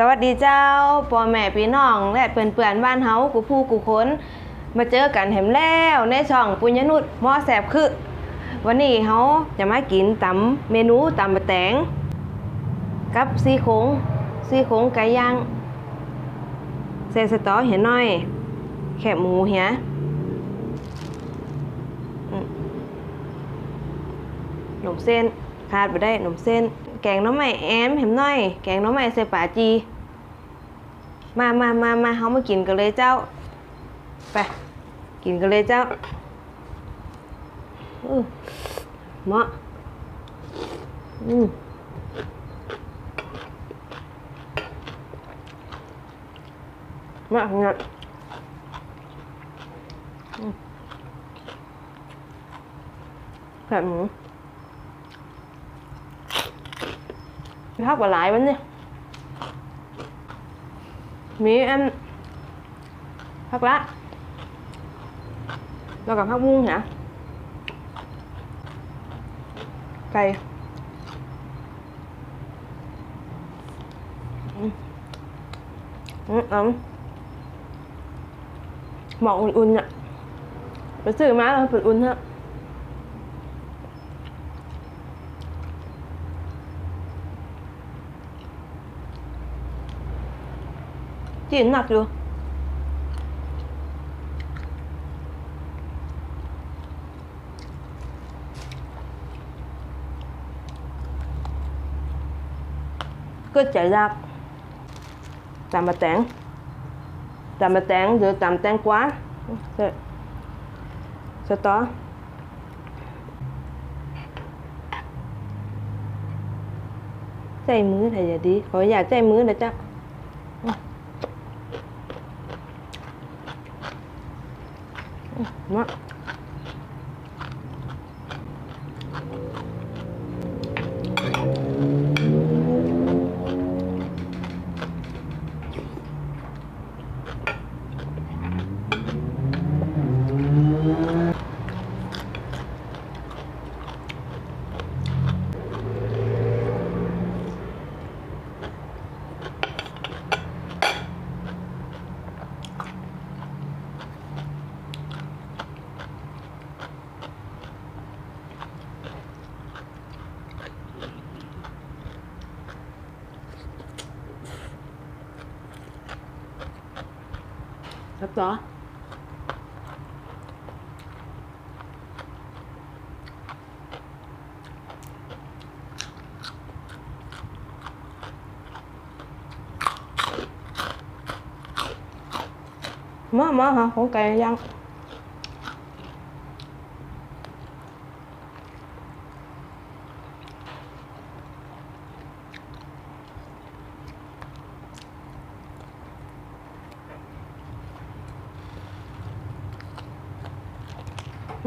สวัสดีเจ้าพ่อแม่พี่น้อง และเปื่อนเปื่อนๆบ้านเฮากูผู้กูคนมาเจอกันแหมแล้วในช่องปุญญนุชหมอแสบคือวันนี้เฮาจะมากินตำเมนูตำบะแตง กับซี่โครงซี่โครงไก่ย่างเซสตอเห็นหน่อย แคบหมูเหียอืมหนมเส้นขาดไปได้หนมเส้น แกงน้ำใหม่แอมเห็นหน่อย แกงน้ำใหม่ใส่ป่าจี มามามามาเฮามากินกันเลยเจ้า ไป กินกันเลยเจ้าอือเหมาะอืมมากเนี่ยแบบห พักกว่าหลายวันเนี่ยมีอันพักละแล้วกับพักมุ้งนะไก่อืมอืมอืมหมอกอุ่นๆเนี่ยไปซื้อมาแล้วเปิดอุ่นฮะ จีนหนักอยู่ก็ใจยากตามมาแตง tầm bạch tạng rồi tầm tang quá Rồi. sao to tay mứa thầy giờ đi khỏi giờ tay mứa đã chắc What? Đó รับต่อมา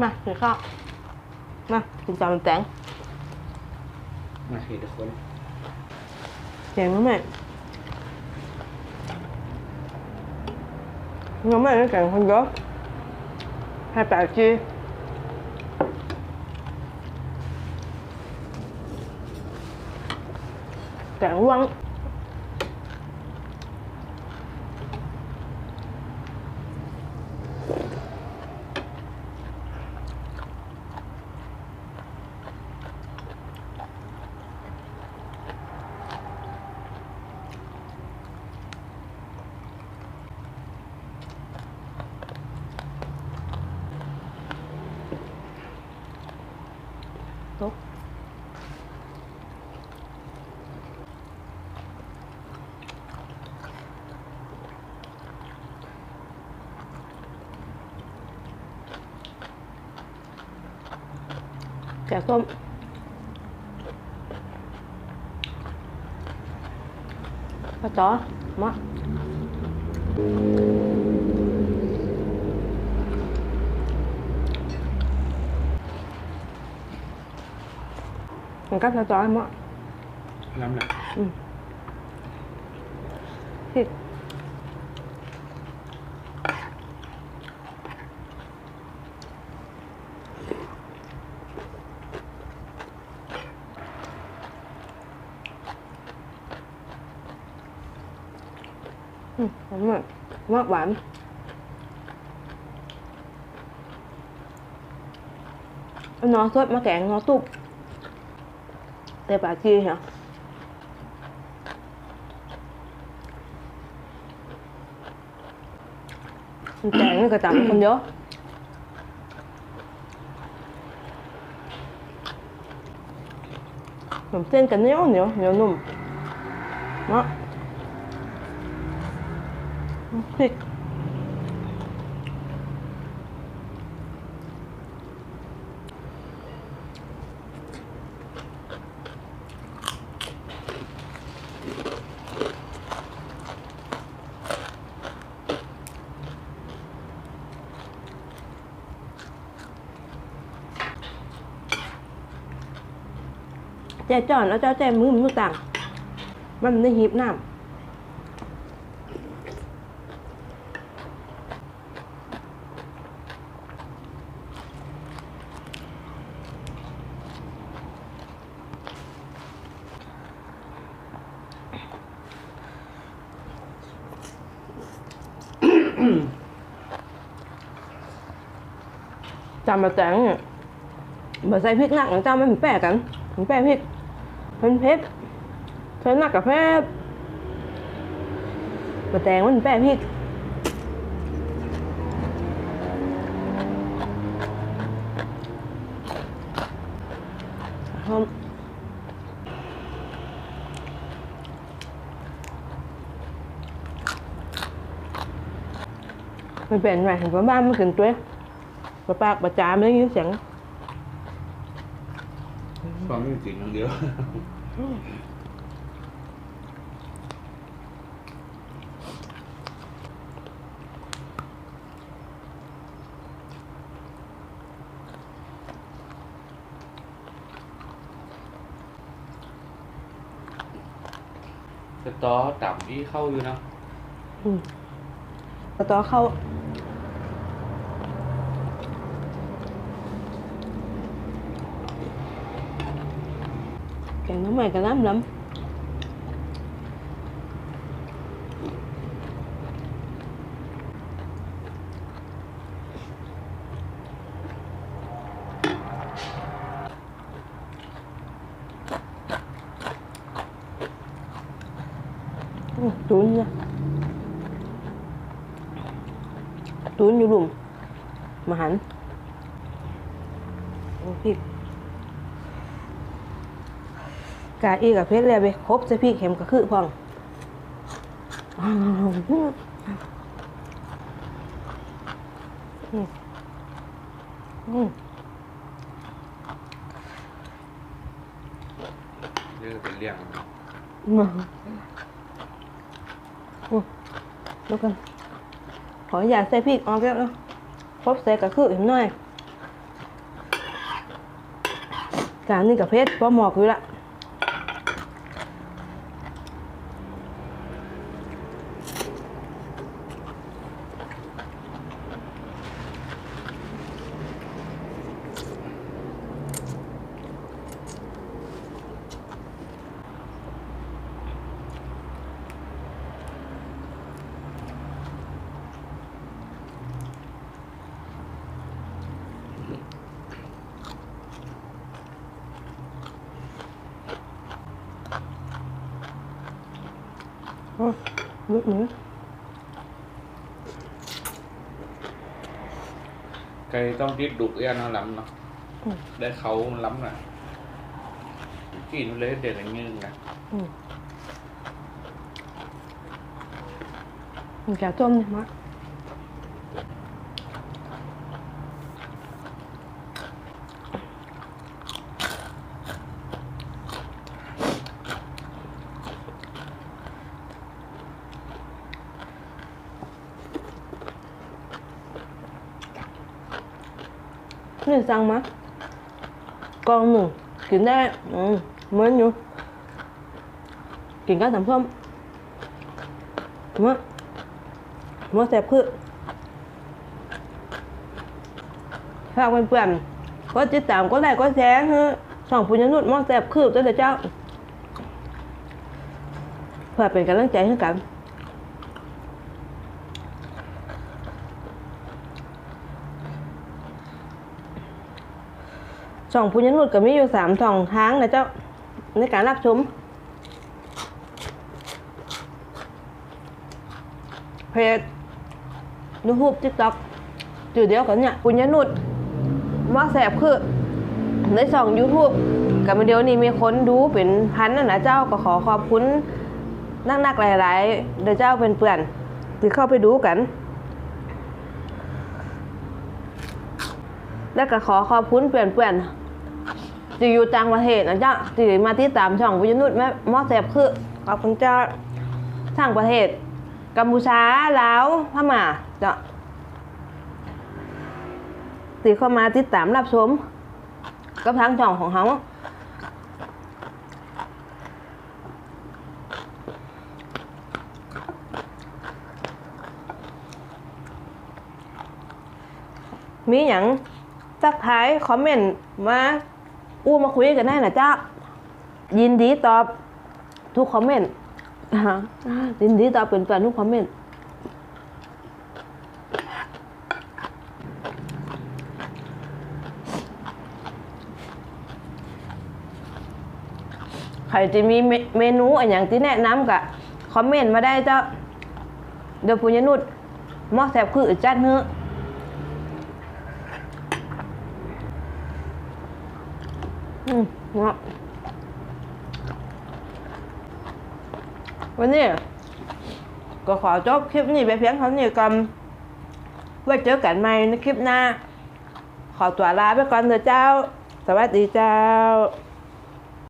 มาฮะของไก่ย่างมาเดี๋ยวข้าวมากินจานแตงมาสิทุกคนแกงน้ำแม่น้ำแม่นี่แกงคนเยอะให้แปดจีแกงวัง ตกแกงส้ มป้าจ๋อมามันก็ป้าจ๋อมาลำละพริกอืมหอมมากมากหวานเอาน้อสดมาแกงน้อตุบ เตะปลาจีเหรอมันแกงนี่ก็จับคนเดียวผมเส้นกันเหนียวเหนียวเหนียวนุ่มเนาะพริกแจจอนแล้วเจ้าแจ่มือมันต่าง มันได้หีบน้ำจำมาแตงเนี่ยบะใส่พริกหนักของเจ้าไม่เหมือนแปะกันเหมือนแปะพริก เป็นเผ็ดใส่หนักกับเผ็ดบะแตงมันแปะพริกหอมมันเป็นไรเห็นว่าบ้านมันขึ้นตัวปะปากประจามเลยยินเสียง ฟังจริงๆอย่างเดียว สตอต่ำที่เข้าอยู่เนาะอืมกระต่อเข้า แกงน้ำใหม่กับน้ำล้ำ อื้อตุนนะตุนอยู่หลุมมาหันโอ้พริกกาอีกับเพชรเลยไปครบจะพริกเข็มกระคือพองอ้าวอืมอืมเรื่องเป็นเรื่องมาอืมแล้วกัน ขออย่าตใส่พริกออกแล้วเนาะครบใส่กระคือเห็นหน่อย การนี่กับเพชรพอหมอกอยู่ละ ลึกหนูไก่ต้องคิดดุเอี้ยนเอาล้ำเนาะได้เขามันล้ำน่ะกินเลยเด็ดอย่างนี้นะอืมมันแกะต้มเนี่ยม นี่สั่งมากองหนึ่งกินได้อืมเหมือนอยู่กินกับน้ำส้มมะมะแซ่บคือฝากเพื่อนๆก็ติดตามก็ไลค์ก็แชร์ฮะส่องปุญญนุชมะแซ่บคือตัวเจ้า เพื่อเป็นกำลังใจให้กัน ช่องปุญญนุชก็มีอยู่สามช่องทางนะเจ้าในการรับชมเพจยูทูบทิกต็อกจุดเดียวกันเนี่ยปุญญนุชว่าแสบคือในช่อง YouTube กับเดียวนี้มีคนดูเป็นพันนะนะเจ้าก็ขอขอบคุณนักๆหลายๆเดี๋ยวเจ้าเป็นเปื่อนที่เข้าไปดูกัน แล้วก็ขอขอบคุณเพื่อนๆ ที่อยู่ต่างประเทศนะจ๊ะที่มาที่ตามช่องวิญญาณแม่มอแสบคือขอบคุณเจ้าต่างประเทศ กัมพูชาลาวพม่าจ้ะที่เข้ามาติดตามรับชมกับทางช่องของเขามีอย่างสักท้ายคอมเมนต์มา อู้มาคุยกันได้นะจ๊ะยินดีตอบทุกคอมเมนต์ยินดีตอบเป็นแฟนทุกคอมเมนต์ใครจะมีเมเมนูอะไรอย่างที่แนะนำกะคอมเมนต์มาได้เจ้าเดี๋ยวปุญญนุชหมอแสบคือจัดเนื้อ อืมนะวันนี้ก็ขอจบคลิปนี้ไปเพียงเท่านี้กันไว้เจอกันใหม่ในคลิปหน้า ขอตัวลาไปก่อนเถอะเจ้า สวัสดีเจ้า